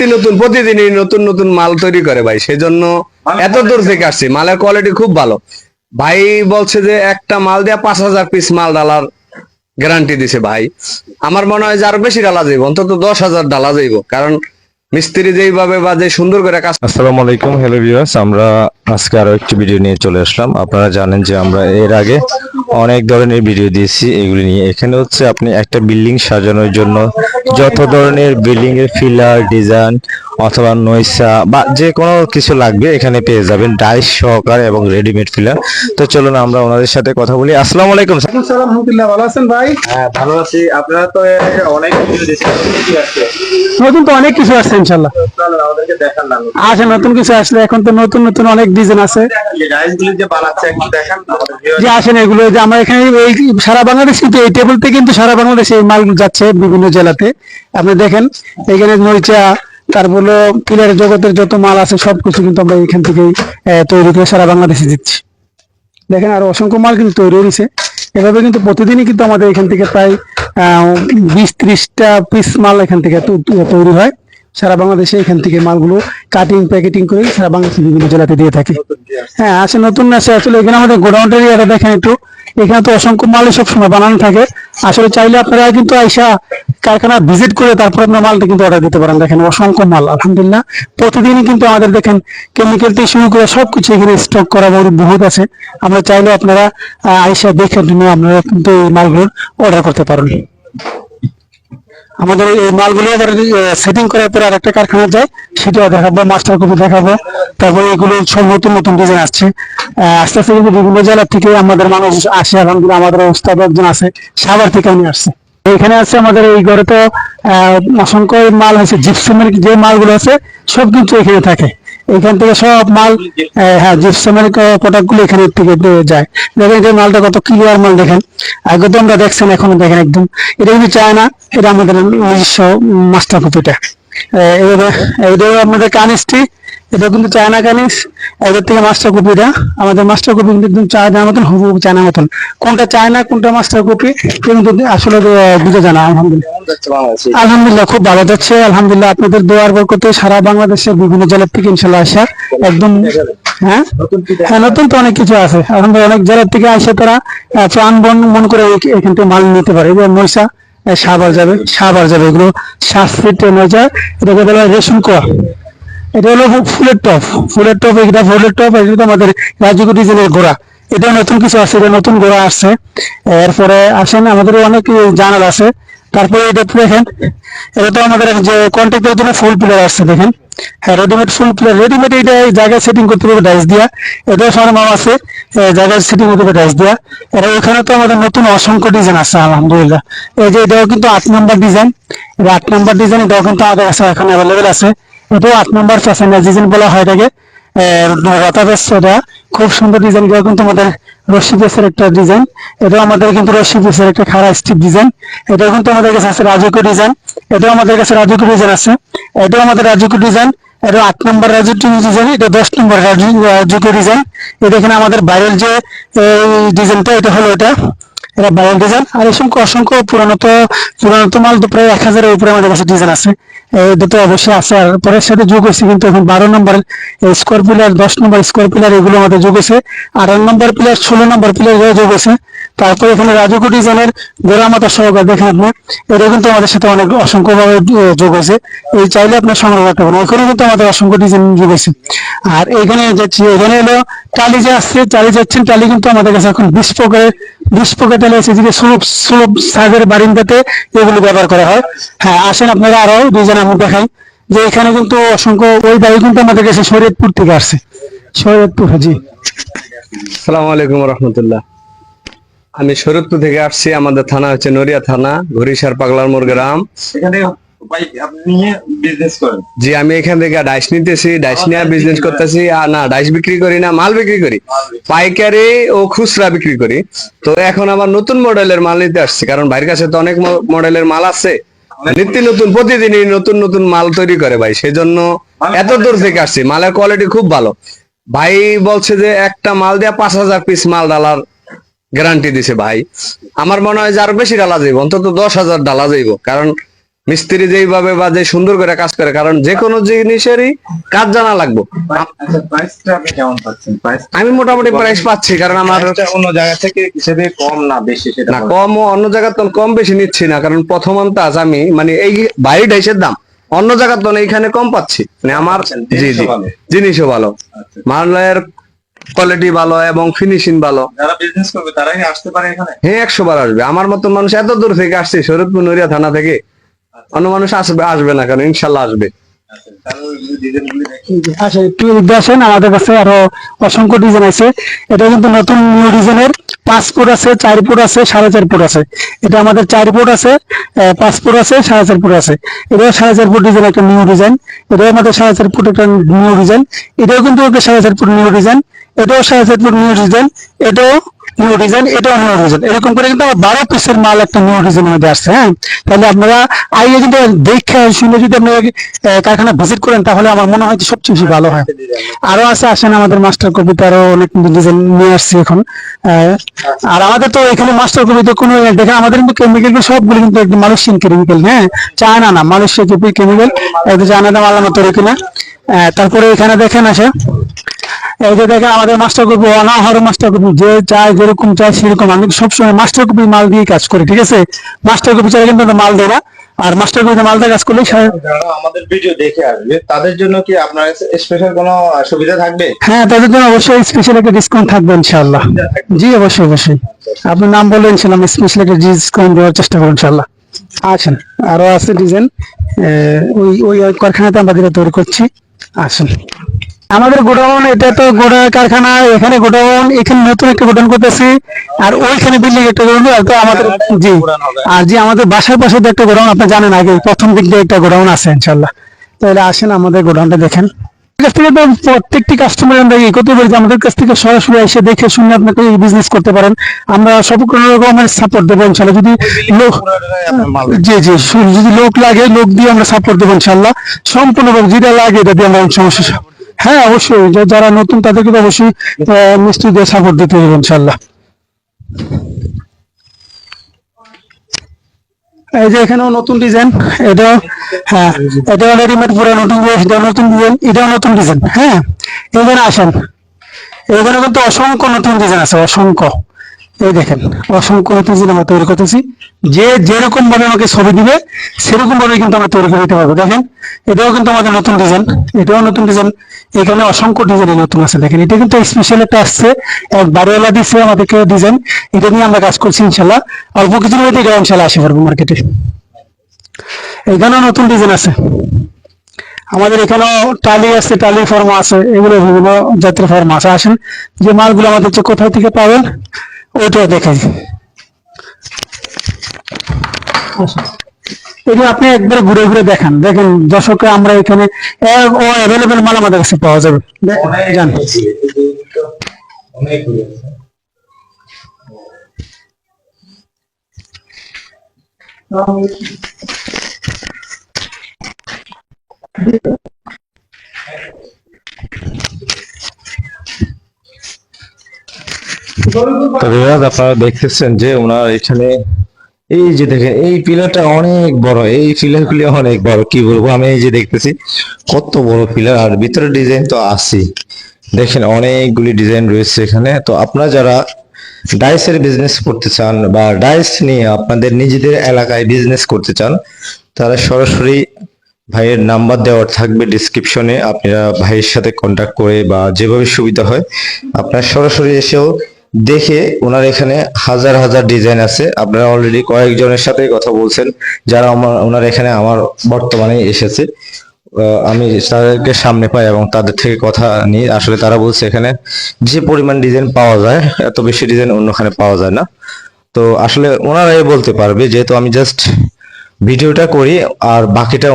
নিত্য নতুন প্রতিদিনই নতুন নতুন মাল তৈরি করে ভাই সেজন্য এত দূর থেকে আসছি মালের কোয়ালিটি খুব ভালো। ভাই বলছে যে একটা মাল দেয়া পাঁচ হাজার পিস মাল ডালার গ্যারান্টি দিছে ভাই। আমার মনে হয় যে আরও বেশি ডালা যাইব অন্তত দশ হাজার ডালা যাইব কারণ মিস্ত্রি যেইভাবে বা যে সুন্দর করে কাজ আসসালামু আলাইকুম হ্যালো ভিউয়ার্স আমরা আজকে আরও একটি ভিডিও নিয়ে চলে আসলাম। আপনারা জানেন যে আমরা এর আগে অনেক ধরনের ভিডিও দিয়েছি এগুলি নিয়ে। এখানে হচ্ছে আপনি একটা বিল্ডিং সাজানোর জন্য যত ধরনের বিল্ডিং এর ফিলার ডিজাইন অথবা নৈসা বা যে কোনো কিছু লাগবে এখানে পেয়ে যাবেন ডাইস সহকারে এবং রেডিমেড ফিলার তো চলুন আমরা ওনাদের সাথে কথা বলি। আসসালামু আলাইকুম স্যার। আসসালাম আলহামদুলিল্লাহ ভালো আছেন ভাই? হ্যাঁ ভালো আছি। আপনারা তো অনেক ভিডিও দিয়েছেন কি আছে নতুন তো অনেক কিছু আসছে ইনশাল্লাহ আমাদেরকে দেখান না। আছে নতুন কিছু আসলে এখন তো নতুন নতুন অনেক ডিজাইন আছে। যে ডাইসগুলি যে বানাচ্ছে একটু দেখান আমাদের viewers যে আসেন এগুলো যে আমরা এখানে এই সারা বাংলাদেশ কিন্তু এই টেবিলতে কিন্তু সারা বাংলাদেশে এই মাল যাচ্ছে বিভিন্ন জেলাতে। আপনি দেখেন, এখানে নইচা তারপর পিলার জগতের যত মাল আছে সবকিছু কিন্তু আমরা এখান থেকে তৈরি করে সারা বাংলাদেশে দিচ্ছি। দেখেন আর অসংখ্য মাল কিন্তু তৈরি হয়েছে। এভাবে কিন্তু প্রতিদিনই কিন্তু আমাদের এখান থেকে প্রায়, আহ, বিশ ত্রিশটা পিস মাল এখান থেকে তৈরি হয়। সারা বাংলাদেশে এখান থেকে মালগুলো কাটিং প্যাকেটিং করে সারা বাংলাদেশের বিভিন্ন জেলাতে দিয়ে থাকি। হ্যাঁ আছে নতুন আছে আসলে এখানে আমাদের গোডাউন এরিয়াটা দেখেন একটু। এখানে তো অসংখ্য মালই সবসময় বানানো থাকে। আসলে চাইলে আপনারা কিন্তু আইসা কারখানা ভিজিট করে তারপর আপনার মালটা কিন্তু অর্ডার দিতে পারেন। দেখেন অসংখ্য মাল, আলহামদুলিল্লাহ। প্রতিদিনই কিন্তু আমাদের দেখেন কেমিক্যাল থেকে শুরু করে সবকিছু এখানে স্টক করা বহু- বহুত আছে। আমরা চাইলে আপনারা আইসা দেখে আপনারা কিন্তু এই মালগুলো অর্ডার করতে পারেন। আমাদের এই মালগুলো সেটিং করার পরে আরেকটা কারখানা যায়, সেটাও দেখাবো মাস্টার কপি দেখাবো। তারপরে এগুলো সব নতুন নতুন ডিজাইন আসছে। আস্তে আস্তে কিন্তু বিভিন্ন জেলা থেকে আমাদের মানুষ আসে, আলহামদুলিল্লাহ আমাদের উস্তাদ একজন আছে সাবার থেকে উনি আসছে। এখানে আছে আমাদের এই ঘরে তো অসংখ্য মাল আছে জিপসিমের যে মালগুলো আছে, সব কিন্তু এখানে থাকে। এখান থেকে সব মাল হ্যাঁ জিপসামের প্রোডাক্টগুলো এখানে থেকে দিয়ে যায়। দেখেন যে মালটা কত ক্লিয়ার মাল দেখেন। আগে তো আমরা দেখছেন এখনও দেখেন একদম। এটা কিন্তু চায় না এটা আমাদের নিজস্ব মাস্টার কপিটা। এইভাবে এটা আমাদের কানিসটি এটা কিন্তু চায়না কানিস এদের থেকে মাস্টার কপিটা আমাদের মাস্টার কপি কিন্তু একদম চায়না মতন হুবু চায়না মতন। কোনটা চায়না কোনটা মাস্টার কপি কিন্তু আসলে বুঝে জানা আলহামদুলিল্লাহ। আলহামদুলিল্লাহ খুব ভালো যাচ্ছে। আলহামদুলিল্লাহ আপনাদের দোয়ার বরকতে সারা বাংলাদেশের বিভিন্ন জেলার থেকে ইনশাল্লাহ আসা একদম হ্যাঁ? হ্যাঁ নতুন তো অনেক কিছু আছে। আলহামদুলিল্লাহ অনেক জেলার থেকে আসে তারা প্রাণ বন মন করে এখান থেকে মাল নিতে পারে। এবার মহিষা সাবার যাবে সাবার যাবে। এগুলো সাত ফিট মজা এটাকে বলা হয় রেশম কোয়া। এটা হলো ফুলের টপ। ফুলের টপ এটা ফুলের টপ, এটা তো আমাদের রাজুগুটি ডিজাইনের গোড়া। এটা নতুন কিছু আছে, এটা নতুন ঘোড়া আসছে। এরপরে আসেন, আমাদের অনেক জানাল আছে। তারপরে এটা দেখেন, এটা তো আমাদের যে কন্ট্যাক্টের জন্য ফুল প্লেয়ার আসছে, দেখেন। হ্যাঁ রেডিমেড ফুল প্লেয়ার রেডিমেড এটা জায়গায় সেটিং করতে পারবে ডাইস দিয়া। এটা সবার মাল আছে জায়গায় সেটিং করতে পারবে ডাইস দিয়া। এটা ওখানে তো আমাদের নতুন অসংখ্য ডিজাইন আছে, আলহামদুলিল্লাহ। এই যে এটাও কিন্তু আট নম্বর ডিজাইন আট নম্বর ডিজাইন এটাও কিন্তু আমাদের কাছে এখন অ্যাভেলেবেল আছে। এটাও আট নম্বর ফ্যাশন ডিজাইন বলা হয় এটাকে। রতাবেশ এটা। খুব সুন্দর ডিজাইন এটাও কিন্তু আমাদের রশ্মি পেসের একটা ডিজাইন এটাও আমাদের কিন্তু রশ্মি পেসের একটা খাড়া স্টিপ ডিজাইন এটাও কিন্তু আমাদের কাছে আছে রাজকীয় ডিজাইন এটাও আমাদের কাছে রাজকীয় ডিজাইন আছে। এটাও আমাদের রাজকীয় ডিজাইন এটা আট নম্বর রাজকীয় ডিজাইন এটা দশ নম্বর রাজকীয় ডিজাইন এটা এখানে আমাদের বাইরের যে ডিজাইনটা এটা হলো এটা। বাইরের ডিজাইন, আর অসংখ্য অসংখ্য পুরানো তো পুরানো তো মাল তো প্রায় এক হাজারের উপরে আমাদের কাছে ডিজাইন আছে। এই দুটো অবশ্যই আছে, আর পরের সাথে যোগ হয়েছে কিন্তু এখন বারো নম্বর স্কোয়ার পিলার দশ নম্বর স্কোয়ার পিলার এগুলো আমাদের যোগ হয়েছে, আঠারো নম্বর পিলার ষোলো নম্বর পিলার যোগ হয়েছে। তারপর এখানে রাজকো ডিজাইনের গোড়া মাথা সহকার দেখেন আপনি। এটা কিন্তু আমাদের সাথে অনেক অসংখ্য ভাবে যোগ আছে এই চাইলে আপনার সংগ্রহ করতে পারেন। এখানে কিন্তু আমাদের অসংখ্য ডিজাইন যোগ হয়েছে। আর এখানে যাচ্ছি, এখানে হলো টালি যে আসছে, টালি যাচ্ছেন, টালি কিন্তু আমাদের কাছে এখন বিশ পকেট টালি আছে যেটা সুলভ সুলভ সাইজের বারিন্দাতে এগুলো ব্যবহার করা হয়। হ্যাঁ আসেন আপনারা আরও ডিজাইন আমি দেখাই। যে এখানে কিন্তু অসংখ্য ওই বাড়ি কিন্তু আমাদের কাছে শরীয়তপুর থেকে আসছে। শরীয়তপুর, জি। আসসালামু আলাইকুম রহমতুল্লাহ। আমি শরৎপুর থেকে আসছি আমাদের থানা হচ্ছে নড়িয়া থানা ঘড়িসার পাগলার মোড় গ্রাম। জি আমি এখান থেকে ডাইস নিতেছি ডাইস নিয়ে বিজনেস করতেছি। আর না ডাইস বিক্রি করি না মাল বিক্রি করি। পাইকারি ও খুচরা বিক্রি করি। তো এখন আবার নতুন মডেলের মাল নিতে আসছি কারণ ভাইয়ের কাছে তো অনেক মডেলের মাল আছে। নিত্য নতুন প্রতিদিনই নতুন নতুন মাল তৈরি করে ভাই। সেই জন্য এত দূর থেকে আসছি মালের কোয়ালিটি খুব ভালো। ভাই বলছে যে একটা মাল দেয়া পাঁচ হাজার পিস মাল ডালার গ্যারান্টি দিছে ভাই। আমার মনে হয় যে আরও বেশি ডালা যাইব অন্তত দশ হাজার ডালা যাইব। কারণ মিস্ত্রি যেইভাবে বা যে সুন্দর করে কাজ করে কারণ যে কোনো জিনিসেরই কাজ জানা লাগবে। আমি মোটামুটি প্রাইস পাচ্ছি কারণ আমার অন্য জায়গা থেকে হিসেবে কম না বেশি সেটা না কম ও অন্য জায়গার তো কম বেশি নিচ্ছি না কারণ প্রথম আজ আমি মানে এই বাইরে ডাইসের দাম অন্য জায়গার তো এইখানে কম পাচ্ছি। মানে আমার আচ্ছা, জি জি জিনিসও ভালো। আচ্ছা। মালের কোয়ালিটি ভালো এবং ফিনিশিং ভালো। যারা বিজনেস করবে তারা কি আসতে পারে এখানে? হ্যাঁ একশো বার আসবে। আমার মতন মানুষ এত দূর থেকে আসছে শরীরপুর নড়িয়া থানা থেকে। অন্য মানুষ আসবে আসবে না কারণ ইনশাল্লাহ আসবে। আচ্ছা তাহলে ওই ডিজাইনগুলি দেখি। আচ্ছা একটু আমাদের কাছে আরও অসংখ্য ডিজাইন আছে। এটা কিন্তু নতুন নিউ ডিজাইনের পাঁচ ফুট আছে চার ফুট আছে সাড়ে চার ফুট আছে। এটা আমাদের চার ফুট আছে আহ, পাঁচ ফুট আছে সাড়ে চার ফুট আছে। এটাও সাড়ে চার ফুট ডিজাইন একটা নিউ ডিজাইন এটাও আমাদের সাড়ে চার ফুট একটা নিউ ডিজাইন এটাও কিন্তু সাড়ে চার ফুট নিউ ডিজাইন এটাও সাড়ে চার ফুট নিউ ডিজাইন, এটাও নিউ ডিজাইন, এটাও নিউ ডিজাইন। এরকম করে কিন্তু আমার বারো পিসের মাল একটা নিউ ডিজাইনের মধ্যে আসছে হ্যাঁ? তাহলে আপনারা আইয়ে কিন্তু দেখে শুনে যদি আপনারা কারখানা ভিজিট করেন, তাহলে আমার মনে হয় যে সবচেয়ে বেশি ভালো হয়। আরও আছে, আসেন আমাদের মাস্টার কপিতে আরও অনেক ডিজাইন নিয়ে আসছি এখন আর আমাদের তো এখানে মাস্টার কপিতে কোনো দেখেন আমাদের কিন্তু কেমিক্যাল সবগুলো কিন্তু একদম মালয়েশিয়ান কেমিক্যাল হ্যাঁ? চায়না না মালয়েশিয়া কেমিক্যাল চায়নাতে মাল আমার তৈরি কিনা। তারপরে এখানে দেখেন আসে এই যে দেখেন আমাদের মাস্টার কপি অনাহর মাস্টার কপি যে চায় যেরকম চায় সেরকম। আমি সবসময় মাস্টার কপি মাল দিয়ে কাজ করি ঠিক আছে? মাস্টার কপি ছাড়া কিন্তু মাল দেয় না। আর মাস্টার কপিতে মাল দিয়ে কাজ করলে আমাদের ভিডিও দেখে আসবে তাদের জন্য কি আপনার স্পেশাল কোনো সুবিধা থাকবে? হ্যাঁ তাদের জন্য অবশ্যই স্পেশাল একটা ডিসকাউন্ট থাকবে ইনশাআল্লাহ। জি অবশ্যই অবশ্যই। আপনার নাম বললে ইনশাল্লাহ আমি স্পেশাল একটা ডিসকাউন্ট দেওয়ার চেষ্টা করব ইনশাল্লাহ আছেন আরও আছে ডিজাইন ওই ওই ওই কারখানাতে আমরা যেটা তৈরি করছি। আসেন। আমাদের গোডাউন, এটা তো গোডা কারখানা, এখানে গোডাউন, এখানে নতুন একটা গোডাউন করতেছি, আর ওইখানে বিল্ডিং একটা গোডাউন, আর তো আমাদের জি। আর জি, আমাদের বাসার পাশে একটা গোডাউন, আপনি জানেন আগে প্রথম দিক দিয়ে একটা গোডাউন আছে ইনশাল্লাহ তাহলে আসেন আমাদের গোডাউনটা দেখেন। কাছ থেকে তো প্রত্যেকটি কাস্টমার আমরা ই করতে পারি আমাদের কাছ থেকে সরাসরি এসে দেখে শুনে আপনাকে বিজনেস করতে পারেন। আমরা সব রকমের সাপোর্ট দেবো ইনশাল্লাহ যদি লোক জি জি যদি লোক লাগে, লোক দিয়ে আমরা সাপোর্ট দেবো ইনশাল্লাহ সম্পূর্ণভাবে যেটা লাগে, এটা দিয়ে আমরা সমস্যা হ্যাঁ অবশ্যই। যারা নতুন, তাদেরকে তো অবশ্যই মিষ্টি সাপোর্ট দিতে হবে ইনশাল্লাহ এই যে এখানেও নতুন ডিজাইন এটাও হ্যাঁ এটাও রেডিমেড পুরো নতুন এটাও নতুন ডিজাইন এটাও নতুন ডিজাইন হ্যাঁ। এখানে আসেন, এখানে কিন্তু অসংখ্য নতুন ডিজাইন আছে, অসংখ্য। এই দেখেন, অসংখ্য ডিজাইন আমরা তৈরি করতেছি। যে যেরকম ভাবে আমাকে ছবি দিবে, সেরকম ভাবে কিন্তু আমরা তৈরি করে দিতে পারব। দেখেন, এটাও কিন্তু আমাদের নতুন ডিজাইন এটাও নতুন ডিজাইন এখানে অসংখ্য ডিজাইন নতুন আছে। দেখেন, এটা কিন্তু স্পেশাল একটা আসছে। এক বাড়িওয়ালা দিচ্ছে আমাদেরকে ডিজাইন এটা নিয়ে আমরা কাজ করছি, ইনশাল্লাহ। অল্প কিছুর মধ্যে এটা ইনশাল্লাহ আসে পারব মার্কেটে এখানেও নতুন ডিজাইন আছে। আমাদের এখানেও টালি আছে টালি ফর্মা আছে। এগুলো বিভিন্ন জাতের ফর্মা আছে। আসেন, যে মালগুলো আমাদের যে কোথায় থেকে পাবেন ওইটাও দেখাই। এগুলো আপনি একবার ঘুরে ঘুরে দেখান। দেখেন দর্শককে আমরা এখানে ও অ্যাভেলেবেল মাল আমাদের কাছে পাওয়া যাবে। আপনারা দেখতেছেন যে ওনার এখানে এই যে দেখেন, এই পিলারটা অনেক বড়, এই পিলার গুলি অনেক বড়, কি বলব? আমি এই যে দেখতেছি, কত বড় পিলার, আর ভিতরে ডিজাইন তো আছে দেখেন, অনেকগুলি ডিজাইন রয়েছে এখানে। তো আপনারা যারা ডাইসের বিজনেস করতে চান বা ডাইস নিয়ে আপনাদের নিজেদের এলাকায় বিজনেস করতে চান, তারা সরাসরি ভাইয়ের নাম্বার দেওয়ার থাকবে ডিসক্রিপশনে আপনারা ভাইয়ের সাথে কন্ট্যাক্ট করে বা যেভাবে সুবিধা হয়, আপনারা সরাসরি এসেও দেখে ওনার এখানে হাজার হাজার ডিজাইন আছে। আপনারা অলরেডি কয়েকজনের সাথে কথা বলছেন, যারা আমার ওনার এখানে আমার বর্তমানে এসেছে। আমি তাদেরকে সামনে পাই এবং তাদের থেকে কথা নিই। আসলে তারা বলছে এখানে যে পরিমাণ ডিজাইন পাওয়া যায়, এত বেশি ডিজাইন অন্যখানে পাওয়া যায় না। তো আসলে ওনারাই বলতে পারবে, যেহেতু আমি জাস্ট ভিডিওটা করি, আর বাকিটা